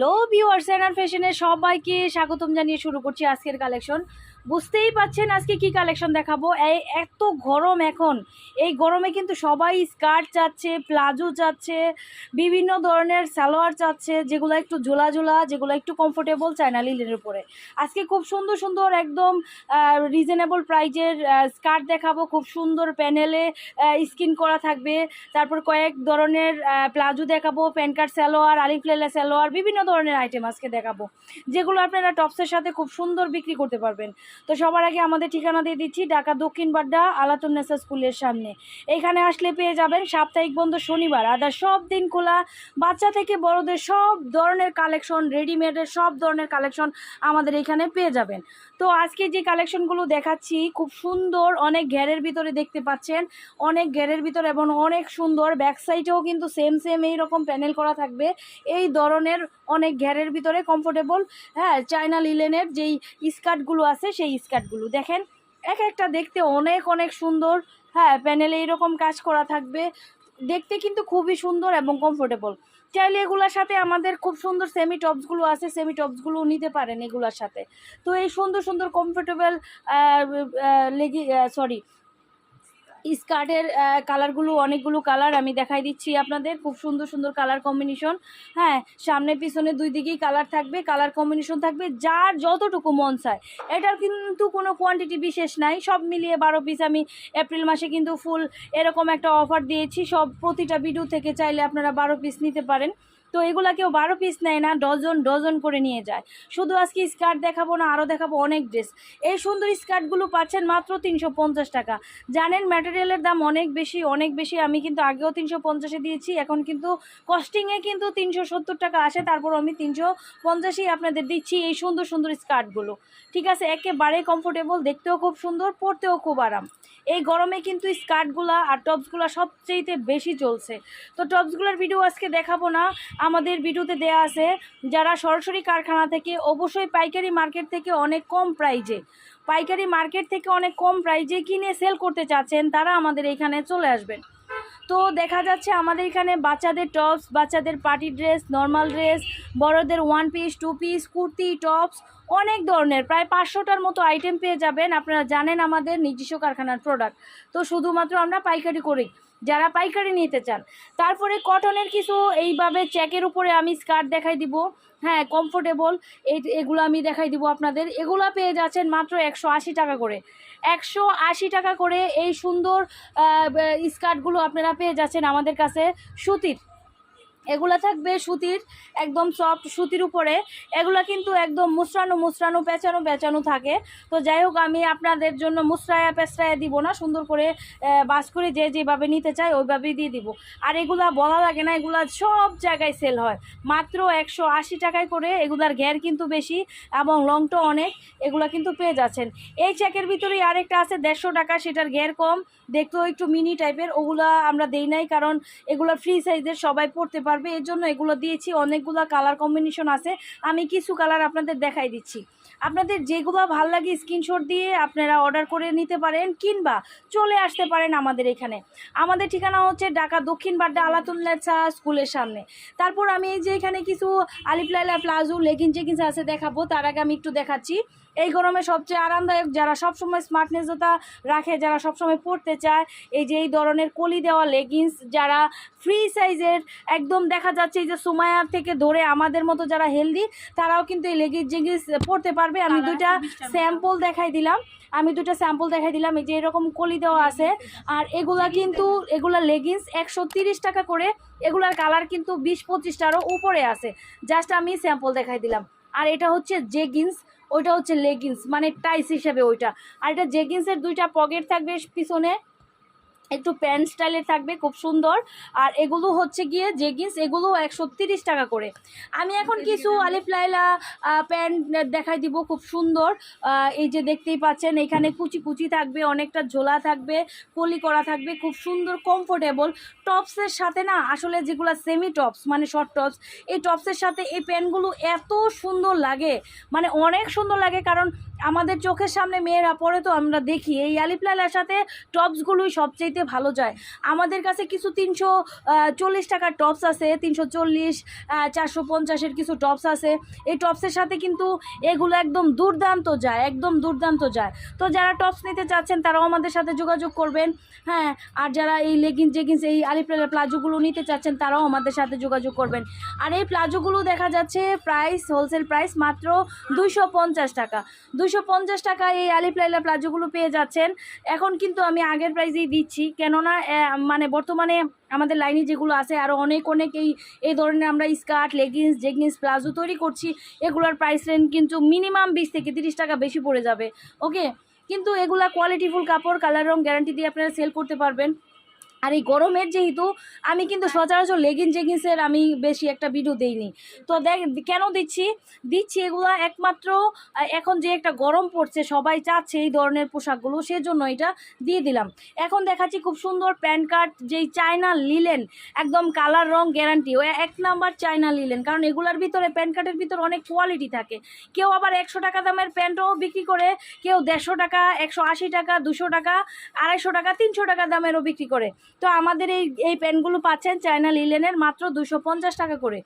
Hello viewers এনার ফ্যাশনের সবাইকে স্বাগতম জানিয়ে শুরু করছি আজকের কালেকশন বুঝতেই পাচ্ছেন আজকে কি কালেকশন দেখাবো? এই এত গরম এখন। এই গরমে কিন্তু সবাই স্কার্ট চাচ্ছে, প্লাজো চাচ্ছে, বিভিন্ন ধরনের সালোয়ার চাচ্ছে, যেগুলো একটু ঝোলা ঝোলা, যেগুলো একটু কমফোর্টেবল চায়না লিলের উপরে। আজকে খুব সুন্দর সুন্দর একদম রিজনেবল প্রাইজের স্কার্ট দেখাবো। খুব সুন্দর প্যানেলে স্কিন করা থাকবে। তারপর কয়েক ধরনের প্লাজো দেখাবো। প্যান কার্ড সালোয়ার আলিফলেলা সালোয়ার, বিভিন্ন ধরনের আইটেম আজকে দেখাবো, যেগুলো আপনারা টপসের সাথে খুব সুন্দর বিক্রি করতে পারবেন। তো সবার আগে আমাদের ঠিকানা দিয়ে দিচ্ছি, ঢাকা দক্ষিণ বাড্ডা আলাতুন্নেসা স্কুলের সামনে। এখানে আসলে পেয়ে যাবেন সাপ্তাহিক বন্ধ শনিবার আদার সব দিন খোলা, বাচ্চা থেকে বড়দের সব ধরনের কালেকশন রেডিমেডের সব ধরনের কালেকশন আমাদের এখানে পেয়ে যাবেন। তো আজকে যে কালেকশনগুলো দেখাচ্ছি, খুব সুন্দর, অনেক ঘেরের ভিতরে দেখতে পাচ্ছেন। অনেক ঘেরের ভিতরে এবং অনেক সুন্দর। ব্যাক সাইডেও কিন্তু সেম সেম এই রকম প্যানেল করা থাকবে। এই ধরনের অনেক ঘেরের ভিতরে কমফোর্টেবল হ্যাঁ চায়না লিলেনের যেই স্কার্টগুলো আছে, সেই স্কার্টগুলো দেখেন, এক একটা দেখতে অনেক অনেক সুন্দর হ্যাঁ প্যানেলে এইরকম কাজ করা থাকবে। দেখতে কিন্তু খুবই সুন্দর এবং কমফোর্টেবল চাইলে এগুলোর সাথে আমাদের খুব সুন্দর সেমি টপসগুলো আছে সেমি টপসগুলো নিতে পারেন এগুলোর সাথে। তো এই সুন্দর সুন্দর কমফোর্টেবল লেগি সরি স্কার্টের কালারগুলো অনেকগুলো কালার আমি দেখাই দিচ্ছি আপনাদের। খুব সুন্দর সুন্দর কালার কম্বিনেশন হ্যাঁ সামনে, পিছনে দুই দিকেই কালার থাকবে কালার কম্বিনেশন থাকবে, যার যতটুকু মন চায়। এটার কিন্তু কোনো কোয়ান্টিটি বিশেষ নাই, সব মিলিয়ে বারো পিস আমি এপ্রিল মাসে কিন্তু ফুল এরকম একটা অফার দিয়েছি। সব প্রতিটা ভিডিও থেকে চাইলে আপনারা বারো পিস নিতে পারেন। তো এগুলা কেউ বারো পিস নেয় না ডজন ডজন করে নিয়ে যায়। শুধু আজকে স্কার্ট দেখাবো না আরও দেখাবো অনেক ড্রেস এই সুন্দর স্কার্টগুলো পাচ্ছেন মাত্র তিনশো পঞ্চাশ টাকা। জানেন ম্যাটেরিয়ালের দাম অনেক বেশি অনেক বেশি। আমি কিন্তু আগেও তিনশো পঞ্চাশে দিয়েছি, এখন কিন্তু কস্টিংয়ে কিন্তু তিনশো সত্তর টাকা আসে, তারপর আমি তিনশো পঞ্চাশেই আপনাদের দিচ্ছি এই সুন্দর সুন্দর স্কার্টগুলো ঠিক আছে? একেবারে কমফোর্টেবল দেখতেও খুব সুন্দর, পরতেও খুব আরাম। এই গরমে কিন্তু স্কার্টগুলো আর টপসগুলো সবচেয়েতে বেশি চলছে। তো টপসগুলোর ভিডিও আজকে দেখাবো না। আমাদের ভিডিওতে দেয়া আছে, যারা সরাসরি কারখানা থেকে, অবশ্যই পাইকারি মার্কেট থেকে অনেক কম প্রাইজে। পাইকারি মার্কেট থেকে অনেক কম প্রাইজে কিনে সেল করতে চাচ্ছেন, তারা আমাদের এখানে চলে আসবেন। তো দেখা যাচ্ছে আমাদের এখানে বাচ্চাদের টপস, বাচ্চাদের পার্টি ড্রেস, নর্মাল ড্রেস, বড়দের one piece, two piece, kurti, tops, অনেক ধরনের, প্রায় পাঁচশোটার মতো আইটেম পেয়ে যাবেন। আপনারা জানেন আমাদের নিজস্ব কারখানার প্রোডাক্ট। তো শুধুমাত্র আমরা পাইকারি করি। যারা পাইকারি নিতে চান। তারপরে কটনের কিছু এইভাবে চেকের উপরে আমি স্কার্ট দেখাই দিব। হ্যাঁ কমফোর্টেবল এই এগুলো আমি দেখাই দিব আপনাদের। এগুলো পেয়ে যাচ্ছেন মাত্র একশো আশি টাকা করে। একশো আশি টাকা করে এই সুন্দর স্কার্টগুলো আপনারা পেয়ে যাচ্ছেন আমাদের কাছে সুতির। এগুলা থাকবে সুতির, একদম সফট সুতির উপরে। এগুলা কিন্তু একদম মুসরানো মুসরানো, পেঁচানো পেঁচানো থাকে। তো যাই হোক, আমি আপনাদের জন্য মুসরায়া পেঁচড়ায়া দিব না, সুন্দর করে বাস করে যে যেভাবে নিতে চায় ওইভাবেই দিয়ে দিব। আর এগুলা বলা লাগে না, এগুলা সব জায়গায় সেল হয়। মাত্র একশো আশি টাকায় করে এগুলার ঘের কিন্তু বেশি এবং লংটা অনেক, এগুলা কিন্তু পেয়ে যাচ্ছেন। এই চেকের ভিতরেই আরেকটা আছে, দেড়শো টাকা, সেটার ঘের কম। দেখতেও একটু মিনি টাইপের ওগুলা আমরা দেই নাই, কারণ এগুলো ফ্রি সাইজের সবাই পড়তে পারবে। এর জন্য এগুলো দিয়েছি, অনেকগুলো কালার কম্বিনেশন আছে। আমি কিছু কালার আপনাদের দেখাই দিচ্ছি। আপনাদের যেগুলো ভালো লাগে স্ক্রিনশট দিয়ে আপনারা অর্ডার করে নিতে পারেন, কিংবা চলে আসতে পারেন আমাদের এখানে। আমাদের ঠিকানা হচ্ছে ঢাকা দক্ষিণ বাড্ডা আলাতুল্লাচা স্কুলের সামনে। তারপর আমি এই যে এখানে কিছু আলিপ্লাইলা প্লাজো লেগিন জেগিন্স আছে দেখাবো, তার আগে আমি একটু দেখাচ্ছি। এই গরমে সবচেয়ে আরামদায়ক যারা সবসময় স্মার্টনেস স্মার্টনেসতা রাখে যারা সবসময় পড়তে চায় এই যে এই ধরনের কলি দেওয়া লেগিংস যারা ফ্রি সাইজের একদম দেখা যাচ্ছে এই যে সুমায়ার থেকে ধরে আমাদের মতো যারা হেলদি তারাও কিন্তু এই লেগিংস জেগিংস পড়তে পারবে। আমি দুইটা স্যাম্পল দেখাই দিলাম। আমি দুটো স্যাম্পল দেখাই দিলাম। এই যে এরকম কলি দেওয়া আছে। আর এগুলা কিন্তু এগুলা লেগিংস একশো তিরিশ টাকা করে। এগুলার কালার কিন্তু বিশ পঁচিশটারও উপরে আছে। জাস্ট আমি স্যাম্পল দেখাই দিলাম। আর এটা হচ্ছে জেগিন্স ওইটা হচ্ছে লেগিংস মানে টাইস হিসাবে ওইটা। আর এটা জেগিংসের দুইটা পকেট থাকবে পিছনে। একটু প্যান্ট স্টাইলের থাকবে খুব সুন্দর। আর এগুলো হচ্ছে গিয়ে জেগিন্স এগুলো একশো তিরিশ টাকা করে। আমি এখন কিছু আলিফ লাইলা প্যান্ট দেখাই দিব খুব সুন্দর। এই যে দেখতেই পাচ্ছেন এখানে কুচি কুচি থাকবে অনেকটা ঝোলা থাকবে কলি করা থাকবে খুব সুন্দর কমফোর্টেবল টপসের সাথে না আসলে যেগুলো সেমি টপস মানে শর্ট টপস এই টপসের সাথে এই প্যান্টগুলো এত সুন্দর লাগে। মানে অনেক সুন্দর লাগে কারণ আমাদের চোখের সামনে মেয়েরা পরে তো আমরা দেখি। এই আলিপ্লালার সাথে টপসগুলোই সবচেয়েতে ভালো যায়। আমাদের কাছে কিছু তিনশো চল্লিশ টাকার টপস আছে, তিনশো চল্লিশ চারশো পঞ্চাশের কিছু টপস আছে। এই টপসের সাথে কিন্তু এগুলো একদম দুর্দান্ত যায়, একদম দুর্দান্ত যায়। তো যারা টপস নিতে চাচ্ছেন, তারাও আমাদের সাথে যোগাযোগ করবেন। হ্যাঁ আর যারা এই লেগিংস জেগিংস এই আলিপ্লালার প্লাজোগুলো নিতে চাচ্ছেন, তারাও আমাদের সাথে যোগাযোগ করবেন। আর এই প্লাজোগুলো দেখা যাচ্ছে প্রাইস হোলসেল প্রাইস মাত্র দুইশো পঞ্চাশ টাকা। দুশো পঞ্চাশ টাকা এই আলিপ লাইলা প্লাজোগুলো পেয়ে যাচ্ছেন। এখন কিন্তু আমি আগের প্রাইসেই দিচ্ছি। কেননা মানে বর্তমানে আমাদের লাইনে যেগুলো আছে আরও অনেক অনেক এই এই ধরনের আমরা স্কার্ট লেগিংস জেগিংস প্লাজো তৈরি করছি। এগুলোর প্রাইস রেঞ্জ কিন্তু মিনিমাম বিশ থেকে তিরিশ টাকা বেশি পড়ে যাবে। ওকে কিন্তু এগুলা কোয়ালিটিফুল কাপড় কালার রং গ্যারান্টি দিয়ে আপনারা সেল করতে পারবেন। আর এই গরমের যেহেতু আমি কিন্তু সচরাচর লেগিন জেগিংসের আমি বেশি একটা ভিডিও দেইনি। তো দেখ কেন দিচ্ছি? দিচ্ছি এগুলো একমাত্র এখন যে একটা গরম পড়ছে সবাই চাচ্ছে এই ধরনের পোশাকগুলো সেজন্য এটা দিয়ে দিলাম। এখন দেখাচ্ছি খুব সুন্দর প্যান্ট কার্ড যেই চায়না লিলেন একদম কালার রং গ্যারান্টি ও এক নাম্বার চায়না লিলেন কারণ এগুলার ভিতরে প্যান্ট কার্ডের ভিতরে অনেক কোয়ালিটি থাকে। কেউ আবার একশো টাকা দামের প্যান্টও বিক্রি করে কেউ দেড়শো টাকা একশো আশি টাকা দুশো টাকা আড়াইশো টাকা তিনশো টাকা দামেরও বিক্রি করে। তো আমাদের এই এই প্যান্টগুলো পাচ্ছেন চায়না লিলেনের মাত্র দুশো পঞ্চাশ টাকা করে।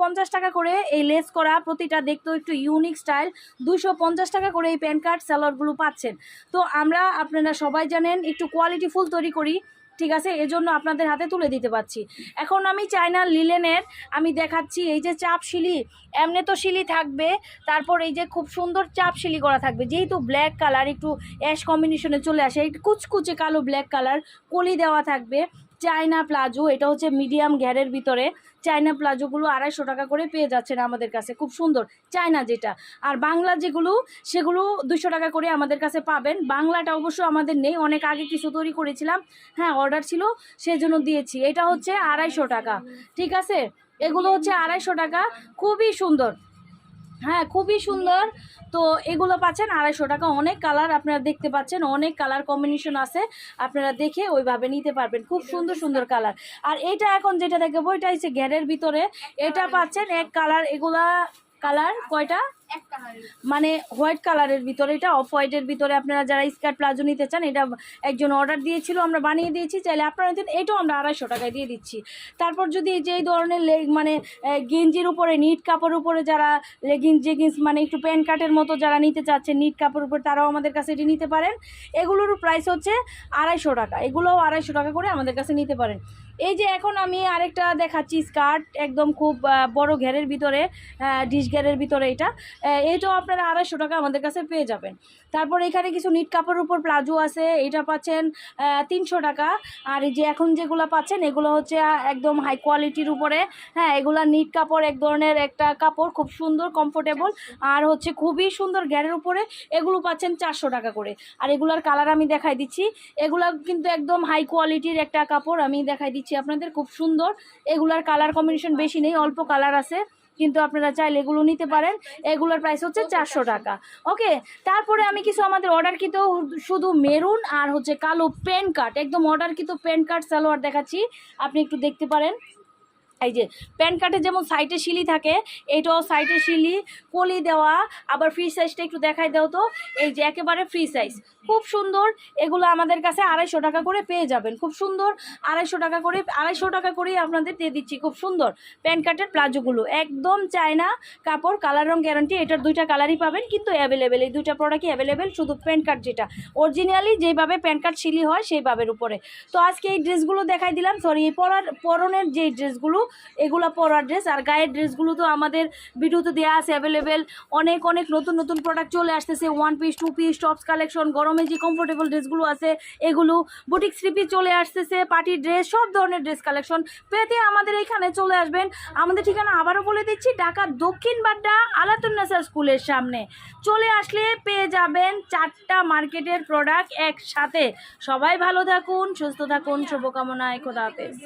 পঞ্চাশ টাকা করে এই লেস করা প্রতিটা দেখতেও একটু ইউনিক স্টাইল দুশো পঞ্চাশ টাকা করে এই প্যান্ট কার্ড স্যালোয়ারগুলো পাচ্ছেন। তো আমরা আপনারা সবাই জানেন, একটু কোয়ালিটি ফুল তৈরি করি। ঠিক আছে, এজন্য আপনাদের হাতে তুলে দিতে পারছি। এখন আমি চায়না লিলেনের, আমি দেখাচ্ছি এই যে চাপ শিলি, এমনি তো শিলি থাকবে, তারপর এই যে খুব সুন্দর চাপ শিলি করা থাকবে, যেহেতু ব্ল্যাক কালার একটু অ্যাশ কম্বিনেশনে চলে আসে একটু কুচকুচে কালো ব্ল্যাক কালার কলি দেওয়া থাকবে। চায়না প্লাজো, এটা হচ্ছে মিডিয়াম ঘ্যারের ভিতরে। চায়না প্লাজোগুলো আড়াইশো টাকা করে পেয়ে যাচ্ছেন আমাদের কাছে, খুব সুন্দর। চায়না যেটা। আর বাংলা যেগুলো, সেগুলো দুশো টাকা করে আমাদের কাছে পাবেন। বাংলাটা অবশ্য আমাদের নেই, অনেক আগে কিছু তৈরি করেছিলাম। হ্যাঁ অর্ডার ছিল, সেজন্য দিয়েছি। এটা হচ্ছে আড়াইশো টাকা, ঠিক আছে? এগুলো হচ্ছে আড়াইশো টাকা, খুবই সুন্দর। হ্যাঁ খুবই সুন্দর। তো এগুলো পাচ্ছেন আড়াইশো টাকা। অনেক কালার আপনারা দেখতে পাচ্ছেন, অনেক কালার কম্বিনেশন আছে। আপনারা দেখে ওইভাবে নিতে পারবেন। খুব সুন্দর সুন্দর কালার। আর এটা এখন যেটা দেখব, এটা হচ্ছে ঘেরের ভিতরে। এটা পাচ্ছেন এক কালার। এগুলা কালার কয়টা? মানে হোয়াইট কালারের ভিতরে এটা অফ হোয়াইটের ভিতরে আপনারা যারা স্কার্ট প্লাজো নিতে চান এটা একজন অর্ডার দিয়েছিল আমরা বানিয়ে দিয়েছি চাইলে আপনারা নিতেন এটাও আমরা আড়াইশো টাকায় দিয়ে দিচ্ছি। তারপর যদি এই যে ধরনের লেগ মানে গেঞ্জির উপরে নিট কাপড়ের উপরে যারা লেগিংস জেগিংস মানে একটু প্যান্ট কাটের মতো যারা নিতে চাচ্ছেন নিট কাপড়ের উপরে তারাও আমাদের কাছে এটি নিতে পারেন। এগুলোর প্রাইস হচ্ছে আড়াইশো টাকা। এগুলোও আড়াইশো টাকা করে আমাদের কাছে নিতে পারেন। এই যে এখন আমি আরেকটা দেখাচ্ছি স্কার্ট, একদম খুব বড় ঘেরের ভিতরে ডিশ ঘেরের ভিতরে এটা। এইটাও আপনারা আড়াইশো টাকা আমাদের কাছে পেয়ে যাবেন। তারপর এখানে কিছু নিট কাপড়ের উপর প্লাজো আছে, এটা পাচ্ছেন তিনশো টাকা। আর এই যে এখন যেগুলো পাচ্ছেন, এগুলো হচ্ছে একদম হাই কোয়ালিটির উপরে। হ্যাঁ এগুলা নিট কাপড়, এক ধরনের একটা কাপড়, খুব সুন্দর কমফোর্টেবল আর হচ্ছে খুবই সুন্দর গ্যারের উপরে, এগুলো পাচ্ছেন চারশো টাকা করে। আর এগুলার কালার আমি দেখাই দিচ্ছি। এগুলা কিন্তু একদম হাই কোয়ালিটির একটা কাপড় আমি দেখাই দিচ্ছি। আপনাদের খুব সুন্দর। এগুলার কালার কম্বিনেশন বেশি নেই, অল্প কালার আছে, কিন্তু আপনারা চাইলে এগুলো নিতে পারেন। এগুলোর প্রাইস হচ্ছে চারশো টাকা। ওকে তারপরে আমি কিছু আমাদের অর্ডার কিন্তু শুধু মেরুন আর হচ্ছে কালো পেন কার্ড, একদম অর্ডার কিন্তু পেন কাট সালোয়ার দেখাচ্ছি। আপনি একটু দেখতে পারেন। এই যে, প্যান কার্ডে যেমন সাইডে শিলি থাকে এইটাও সাইডে শিলি কলি দেওয়া, আবার ফ্রি সাইজটা একটু দেখাই দাও তো। এই যে একেবারে ফ্রি সাইজ। খুব সুন্দর, এগুলো আমাদের কাছে আড়াইশো টাকা করে পেয়ে যাবেন। খুব সুন্দর, আড়াইশো টাকা করে, আড়াইশো টাকা করেই আপনাদের দিয়ে দিচ্ছি। খুব সুন্দর, প্যান কার্ডের প্লাজোগুলো। একদম চায়না কাপড়, কালার রং গ্যারান্টি, এটার দুইটা কালারই পাবেন, কিন্তু অ্যাভেলেবেল এই দুইটা প্রোডাক্টই অ্যাভেলেবেল শুধু প্যান কার্ড যেটা। অরিজিনালি যেভাবে প্যান কার্ড শিলি হয়, সেইভাবের উপরে। তো আজকে এই ড্রেসগুলো দেখাই দিলাম সরি এই পরার, পরনের যে ড্রেসগুলো এগুলো পরার ড্রেস আর গায়ের ড্রেসগুলো তো আমাদের ভিডিওতে দেওয়া আছে অ্যাভেলেবেল অনেক অনেক নতুন নতুন প্রোডাক্ট চলে আসতেছে। One piece two piece tops collection গরমে যে কমফোর্টেবল ড্রেসগুলো আছে, এগুলো বুটিক স্লিপি চলে আসতেছে পার্টি ড্রেস সব ধরনের ড্রেস কালেকশন পেতে আমাদের এখানে চলে আসবেন। আমাদের ঠিকানা আবারও বলে দিচ্ছি ঢাকা দক্ষিণ বাড্ডা আলাতুন্নেসা স্কুলের সামনে। চলে আসলে পেয়ে যাবেন চারটা মার্কেটের প্রোডাক্ট একসাথে। সবাই ভালো থাকুন, সুস্থ থাকুন, শুভকামনায় খোদা হাফেজ।